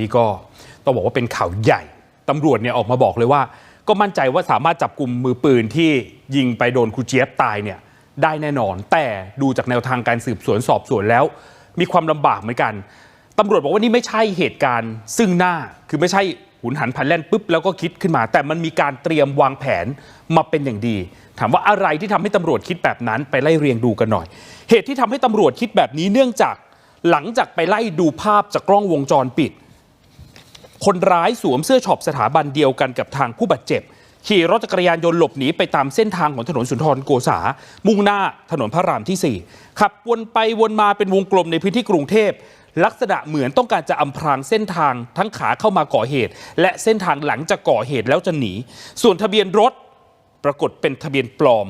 นี่ก็ต้องบอกว่าเป็นข่าวใหญ่ตำรวจเนี่ยออกมาบอกเลยว่า ก็มั่นใจว่าสามารถจับกลุ่มมือปืนที่ยิงไปโดนครูเจี๊ยบตายเนี่ยได้แน่นอน แต่ดูจากแนวทางการสืบสวนสอบสวนแล้ว มีความลำบากเหมือนกันตำรวจบอกว่านี่ไม่ใช่เหตุการณ์ซึ่งหน้าคือไม่ใช่หุนหันพลันแล่นปุ๊บแล้วก็คิดขึ้นมา แต่มันมีการเตรียมวางแผนมาเป็นอย่างดี ถามว่าอะไรที่ทำให้ตำรวจคิดแบบนั้นไปไล่เรียงดูกันหน่อย เหตุที่ทำให้ตำรวจคิดแบบนี้เนื่องจากหลังจากไปไล่ดูภาพจากกล้องวงจรปิด คนร้ายสวมเสื้อช็อปสถาบันเดียวกันกับทางผู้บาดเจ็บ ขี่รถจักรยานยนต์หลบหนีไปตามเส้นทางของถนนสุนทรโกษา มุ่งหน้าถนนพระรามที่ 4 ขับวนไปวนมาเป็นวงกลมในพื้นที่กรุงเทพลักษณะเหมือนต้องการจะอำพรางเส้นทางทั้งขาเข้ามาก่อเหตุ และเส้นทางหลังจากก่อเหตุแล้วจะหนี ส่วนทะเบียนรถปรากฏเป็นทะเบียนปลอม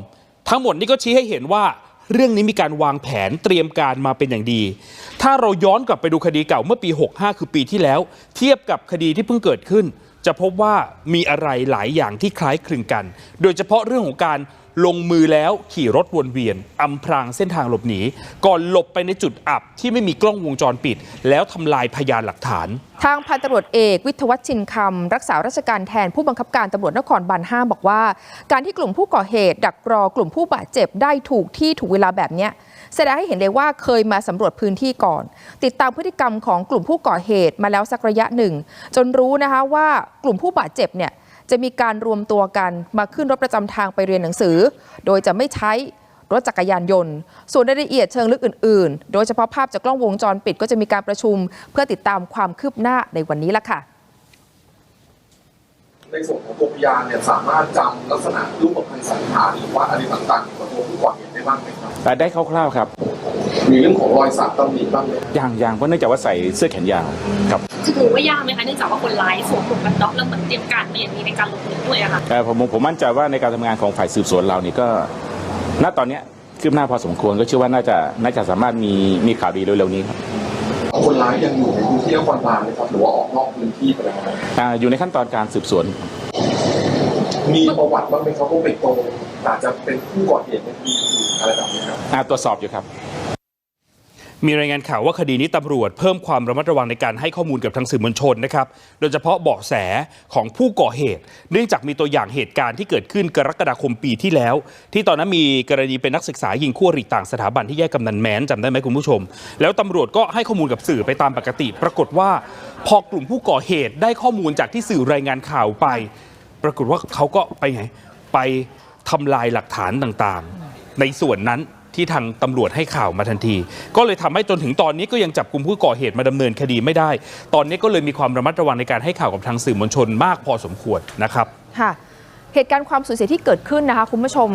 ทั้งหมดนี้ก็ชี้ให้เห็นว่า เรื่องนี้มีการวางแผนเตรียมการมาเป็นอย่างดี ถ้าเราย้อนกลับไปดูคดีเก่าเมื่อปี 65 คือปีที่แล้ว เทียบกับคดีที่เพิ่งเกิดขึ้น จะพบว่ามีอะไรหลายอย่างที่คล้ายคลึงกัน โดยเฉพาะเรื่องของการลงมือแล้วขี่รถวนเวียนอำพรางเส้นทางหลบหนี ก่อนหลบไปในจุดอับที่ไม่มีกล้องวงจรปิด แล้วทำลายพยานหลักฐาน ทางพันตำรวจเอกวิทวัฒน์ชินคำ รักษาราชการแทนผู้บังคับการตำรวจนครบาล5บอกว่า การที่กลุ่มผู้ก่อเหตุ ดักรอกลุ่มผู้บาดเจ็บได้ถูกที่ถูกเวลาแบบนี้ แสดงให้เห็นเลยว่าเคยมาสำรวจพื้นที่ก่อน ติดตามพฤติกรรมของกลุ่มผู้ก่อเหตุมาแล้วสักระยะหนึ่ง จนรู้นะคะว่ากลุ่มผู้บาดเจ็บเนี่ยจะมีการรวมตัวกันมาขึ้นรถประจำทางไปเรียนหนังสือ โดยจะไม่ใช้รถจักรยานยนต์ ส่วนรายละเอียดเชิงลึกอื่น ๆ โดยเฉพาะภาพจากกล้องวงจรปิดก็จะมีการประชุม เพื่อติดตามความคืบหน้าในวันนี้ละค่ะ ในส่วนของตัวพยานเนี่ยสามารถจำลักษณะรูปพรรณสันฐานหรือว่าอะไรต่างๆของตัวผู้ก่อเหตุได้บ้างไหมครับแต่ได้คร่าวๆครับ มีเรื่องของรอยสักตำหนิบ้างไหมอย่างอย่างเพราะเนื่องจากว่าใส่เสื้อแขนยาวครับจะถือว่ายากไหมคะเนื่องจากว่าคนร้ายสวมหมวกกันน็อกแล้วเหมือนเตรียมการมาอย่างนี้ในการหลบหนีด้วยอะค่ะแต่ผมผมมั่นใจว่าในการทำงานของฝ่ายสืบสวนเรานี่ก็ ณตอนเนี้ยคืบหน้าพอสมควรก็เชื่อว่าน่าจะน่าจะสามารถมีมีข่าวดีเร็วๆนี้ครับ คนร้ายยังอยู่ในพื้นที่นครบาลไหมครับหรือว่าออกนอกพื้นที่ไปแล้วครับอ่าอยู่ในขั้นตอนการสืบสวน มีประวัติบ้างไหมครับว่าเป็นตรงอาจจะเป็นผู้ก่อเหตุในคดีอื่นอะไรแบบนี้ครับอ่าตรวจสอบอยู่ครับ มีรายงานข่าวว่าคดีนี้ตำรวจเพิ่มความระมัดระวังในการให้ข้อมูลกับทางสื่อมวลชนนะครับ โดยเฉพาะเบาะแสของผู้ก่อเหตุ เนื่องจากมีตัวอย่างเหตุการณ์ที่เกิดขึ้นกรกฎาคมปีที่แล้ว ที่ตอนนั้นมีกรณีเป็นนักศึกษายิงคู่อริต่างสถาบันที่แยกกำนันแม้นจำได้ไหมคุณผู้ชม แล้วตำรวจก็ให้ข้อมูลกับสื่อไปตามปกติ ปรากฏว่า พอกลุ่มผู้ก่อเหตุได้ข้อมูลจากที่สื่อรายงานข่าวไป ปรากฏว่าเขาก็ไปไงไปทำลายหลักฐานต่างๆ ในส่วนนั้น ที่ทางตำรวจให้ข่าวมาทันที ก็เลยทำให้จนถึงตอนนี้ก็ยังจับกลุ่มผู้ก่อเหตุมาดำเนินคดีไม่ได้ ตอนนี้ก็เลยมีความระมัดระวังในการให้ข่าวกับทางสื่อมวลชนมากพอสมควรนะครับค่ะเหตุการณ์ความสูญเสียที่เกิดขึ้นนะคะคุณผู้ชม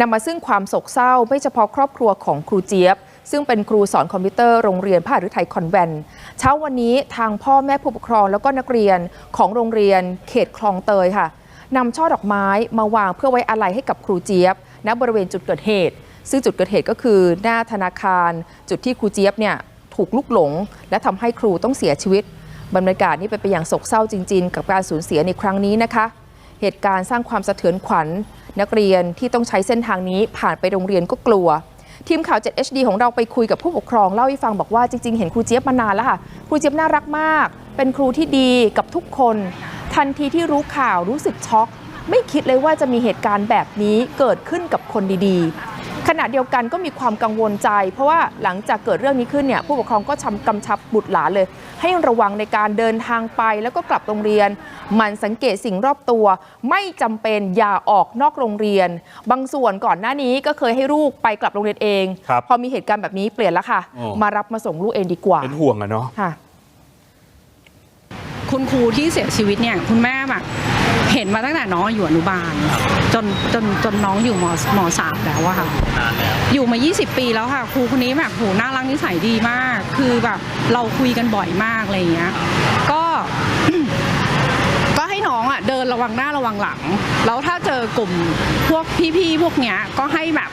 นำมาซึ่งความโศกเศร้า ไม่เฉพาะครอบครัวของครูเจี๊ยบ ซึ่งเป็นครูสอนคอมพิวเตอร์โรงเรียนพระฤทัยคอนแวนต์เช้าวันนี้ทางพ่อแม่ผู้ปกครองแล้วก็นักเรียนของโรงเรียน เขตคลองเตยค่ะนำช่อดอกไม้มาวางเพื่อไว้อาลัยให้กับครูเจี๊ยบณบริเวณจุดเกิดเหตุ ซึ่งจุดเกิดเหตุก็คือหน้าธนาคารจุดที่ครูเจี๊ยบเนี่ยถูกลุกหลง และทำให้ครูต้องเสียชีวิต บรรยากาศนี่เป็นไปอย่างโศกเศร้าจริง ๆ กับการสูญเสียในครั้งนี้นะคะ เหตุการณ์สร้างความสะเทือนขวัญ นักเรียนที่ต้องใช้เส้นทางนี้ผ่านไปโรงเรียนก็กลัวทีมข่าว 7HD ของเราไปคุยกับผู้ปกครองเล่าให้ฟังบอกว่าจริง ๆ เห็นครูเจี๊ยบมานานแล้วค่ะ ครูเจี๊ยบน่ารักมาก เป็นครูที่ดีกับทุกคน ทันทีที่รู้ข่าวรู้สึกช็อก ไม่คิดเลยว่าจะมีเหตุการณ์แบบนี้เกิดขึ้นกับคนดี ขณะเดียวกันก็มีความกังวลใจ เพราะว่าหลังจากเกิดเรื่องนี้ขึ้นเนี่ยผู้ปกครองก็ชำกำชับบุตรหลานเลย ให้ระวังในการเดินทางไปแล้วก็กลับโรงเรียนหมันสังเกตสิ่งรอบตัว ไม่จำเป็นอย่าออกนอกโรงเรียน บางส่วนก่อนหน้านี้ก็เคยให้ลูกไปกลับโรงเรียนเองครับพอมีเหตุการณ์แบบนี้เปลี่ยนแล้วค่ะอ๋อมารับมาส่งลูกเองดีกว่าเป็นห่วงอะเนาะค่ะคุณครูที่เสียชีวิตเนี่ยคุณแม่แบบ เห็นมาตั้งแต่น้องอยู่อนุบาล จนจนจนน้องอยู่มมสามแล้วอะค่ะอยู่มา 20 ปีแล้วค่ะ ครูคนนี้แบบโหน่ารักนิสัยดีมาก คือแบบเราคุยกันบ่อยมากอะไรอย่างเงี้ย ก็ก็ให้น้องอะ เดินระวังหน้าระวังหลัง แล้วถ้าเจอกลุ่มพวกพี่ๆพวกเนี้ยก็ให้แบบ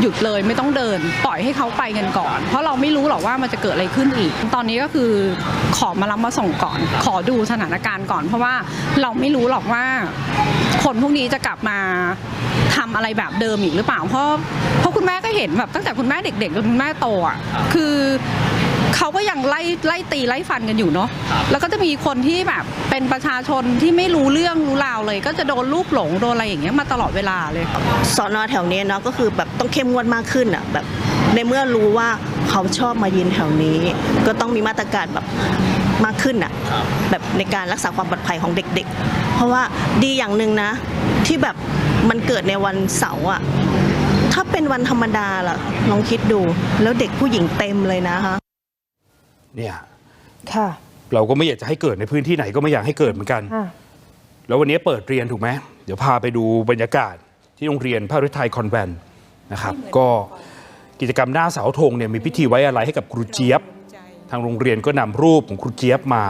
หยุดเลยไม่ต้องเดินปล่อยให้เขาไปกันก่อน เพราะเราไม่รู้หรอกว่ามันจะเกิดอะไรขึ้นอีก ตอนนี้ก็คือขอมารับมาส่งก่อน ขอดูสถานการณ์ก่อน เพราะว่าเราไม่รู้หรอกว่า คนพวกนี้จะกลับมาทำอะไรแบบเดิมอีกหรือเปล่าเพราะเพราะคุณแม่ก็เห็นแบบตั้งแต่คุณแม่เด็กๆจนคุณแม่โตอะคือ เขาก็ยังไล่ไล่ตีไล่ฟันกันอยู่เนาะแล้วก็จะมีคนที่แบบเป็นประชาชนที่ไม่รู้เรื่องรู้ราวเลย ก็จะโดนลูกหลงโดนอะไรอย่างเงี้ยมาตลอดเวลาเลยสอนอแถวนี้เนาะก็คือแบบต้องเข้มงวดมากขึ้นอะแบบในเมื่อรู้ว่าเขาชอบมายืนแถวนี้ ก็ต้องมีมาตรการแบบมากขึ้นอะแบบในการรักษาความปลอดภัยของเด็ก ๆ เพราะว่าดีอย่างหนึ่งนะ ที่แบบมันเกิดในวันเสาร์อะถ้าเป็นวันธรรมดาล่ะลองคิดดู แล้วเด็กผู้หญิงเต็มเลยนะคะ เนี่ยค่ะ เราก็ไม่อยากจะให้เกิดในพื้นที่ไหนก็ไม่อยากให้เกิดเหมือนกันค่ะแล้ววันนี้เปิดเรียนถูกไหมเดี๋ยวพาไปดูบรรยากาศที่โรงเรียนพระฤทัยคอนแวนต์นะครับ ก็กิจกรรมหน้าเสาธงเนี่ยมีพิธีไว้อะไรให้กับครูเจี๊ยบ ทางโรงเรียนก็นำรูปของครูเจี๊ยบมา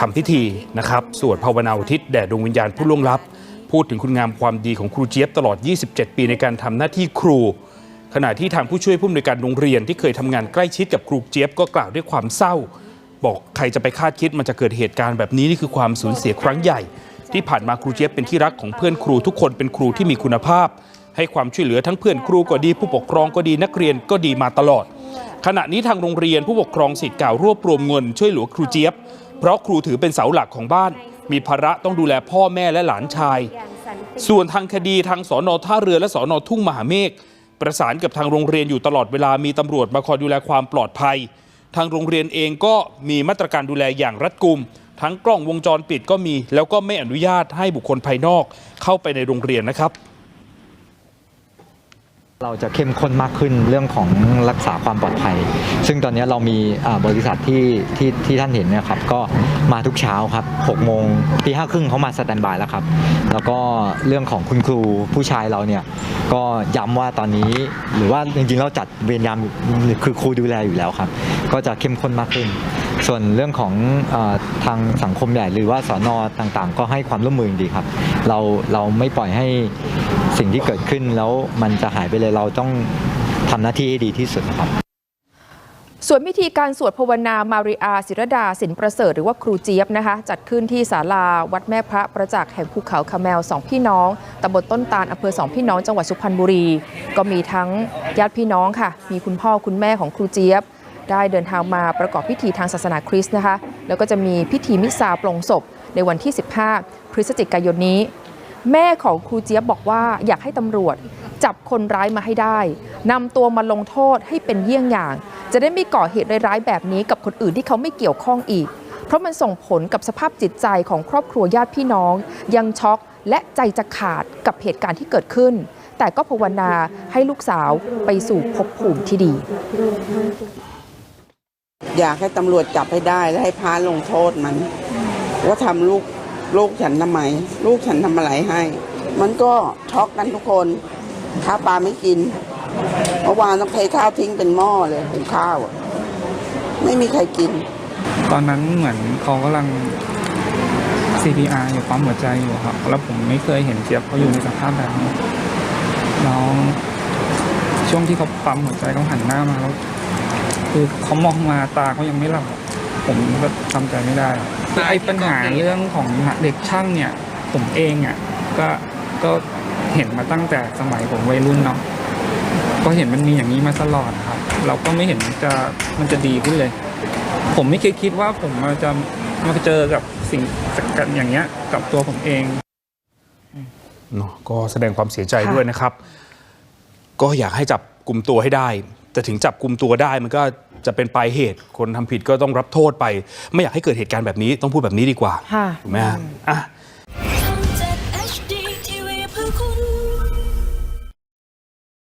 ทำพิธีนะครับสวดภาวนาอุทิศแด่ดวงวิญญาณผู้ล่วงลับ พูดถึงคุณงามความดีของครูเจี๊ยบตลอด 27 ปีในการทำหน้าที่ครู ขณะที่ทางผู้ช่วยผู้อำนวยการโรงเรียนที่เคยทำงานใกล้ชิดกับครูเจี๊ยบก็กล่าวด้วยความเศร้า บอกใครจะไปคาดคิดมันจะเกิดเหตุการณ์แบบนี้นี่คือความสูญเสียครั้งใหญ่ ที่ผ่านมาครูเจี๊ยบเป็นที่รักของเพื่อนครูทุกคนเป็นครูที่มีคุณภาพ ให้ความช่วยเหลือทั้งเพื่อนครูก็ดี ผู้ปกครองก็ดีนักเรียนก็ดีมาตลอด ขณะนี้ทางโรงเรียนผู้ปกครองสิทธิ์เก่ารวบรวมเงินช่วยเหลือครูเจี๊ยบ เพราะครูถือเป็นเสาหลักของบ้าน มีภาระต้องดูแลพ่อแม่และหลานชาย ส่วนทางคดีทางสอนอท่าเรือและสอนอทุ่งมหาเมฆ ประสานกับทางโรงเรียนอยู่ตลอดเวลามีตำรวจมาคอยดูแลความปลอดภัย ทางโรงเรียนเองก็มีมาตรการดูแลอย่างรัดกุม ทั้งกล้องวงจรปิดก็มี แล้วก็ไม่อนุญาตให้บุคคลภายนอกเข้าไปในโรงเรียนนะครับ เราจะเข้มข้นมากขึ้นเรื่องของรักษาความปลอดภัย ซึ่งตอนนี้เรามีบริษัทที่ที่ที่ท่านเห็นนะครับ ก็มาทุกเช้าครับ6โมงตีห้าครึ่งเขามาสแตนบายแล้วครับ แล้วก็เรื่องของคุณครูผู้ชายเราเนี่ย ก็ย้ำว่าตอนนี้หรือว่าจริงๆเราจัดเวรยามคือครูดูแลอยู่แล้วครับ ก็จะเข้มข้นมากขึ้น ส่วนเรื่องของอทางสังคมใหญ่หรือว่าสอนอต่างๆ ก็ให้ความร่วมมือดีครับ เราเราไม่ปล่อยให้ สิ่งที่เกิดขึ้นแล้วมันจะหายไปเลยเราต้องทำหน้าที่ให้ดีที่สุดนะครับส่วนพิธีการสวดภาวนามาริอาศิรดาสินประเสริฐหรือว่าครูเจี๊ยบนะคะ จัดขึ้นที่ศาลาวัดแม่พระประจักษ์แห่งภูเขาคาแมวสองพี่น้องตำบลต้นตาลอำเภอสองพี่น้องจังหวัดสุพรรณบุรี ก็มีทั้งญาติพี่น้องค่ะ มีคุณพ่อคุณแม่ของครูเจี๊ยบ ได้เดินทางมาประกอบพิธีทางศาสนาคริสต์นะคะ แล้วก็จะมีพิธีมิสซาปลงศพในวันที่ 15 พฤศจิกายนนี้ แม่ของครูเจี๊ยบบอกว่าอยากให้ตำรวจจับคนร้ายมาให้ได้นำตัวมาลงโทษให้เป็นเยี่ยงอย่าง จะได้ไม่ก่อเหตุร้ายๆแบบนี้กับคนอื่นที่เขาไม่เกี่ยวข้องอีก เพราะมันส่งผลกับสภาพจิตใจของครอบครัวญาติพี่น้อง ยังช็อกและใจจะขาดกับเหตุการณ์ที่เกิดขึ้น แต่ก็ภาวนาให้ลูกสาวไปสู่ภพภูมิที่ดี อยากให้ตำรวจจับให้ได้และให้พาลงโทษมันว่าทำลูก ลูกฉันทำไม ลูกฉันทำอะไรให้ มันก็ช็อกกันทุกคนข้าวปลาไม่กินเมื่อวานต้องเทข้าวทิ้งเป็นหม้อเลยเป็นข้าวอะไม่มีใครกิน ตอนนั้นเหมือนเขากำลัง CPR อยู่ปั๊มหัวใจอยู่ครับ แล้วผมไม่เคยเห็นเจี๊ยบเขาอยู่ในสภาพแบบนี้แล้วช่วงที่เขาปั๊มหัวใจเขาหันหน้ามาแล้วคือเขามองมาตาเขายังไม่หลับผมก็ทำใจไม่ได้ ไอ้ปัญหาเรื่องของเด็กช่างเนี่ย ผมเองอะก็ก็เห็นมาตั้งแต่สมัยผมวัยรุ่นเนาะก็เห็นมันมีอย่างนี้มาตลอดครับ เราก็ไม่เห็นจะมันจะดีขึ้นเลย ผมไม่เคยคิดว่าผมมาจะมาเจอกับสิ่งกันอย่างเงี้ย กับตัวผมเองเนาะก็แสดงความเสียใจด้วยนะครับ ก็อยากให้จับกลุ่มตัวให้ได้ แต่ถึงจับกลุ่มตัวได้มันก็ จะเป็นปลายเหตุ คนทำผิดก็ต้องรับโทษไป ไม่อยากให้เกิดเหตุการณ์แบบนี้ต้องพูดแบบนี้ดีกว่าค่ะถูกไหมฮะอะ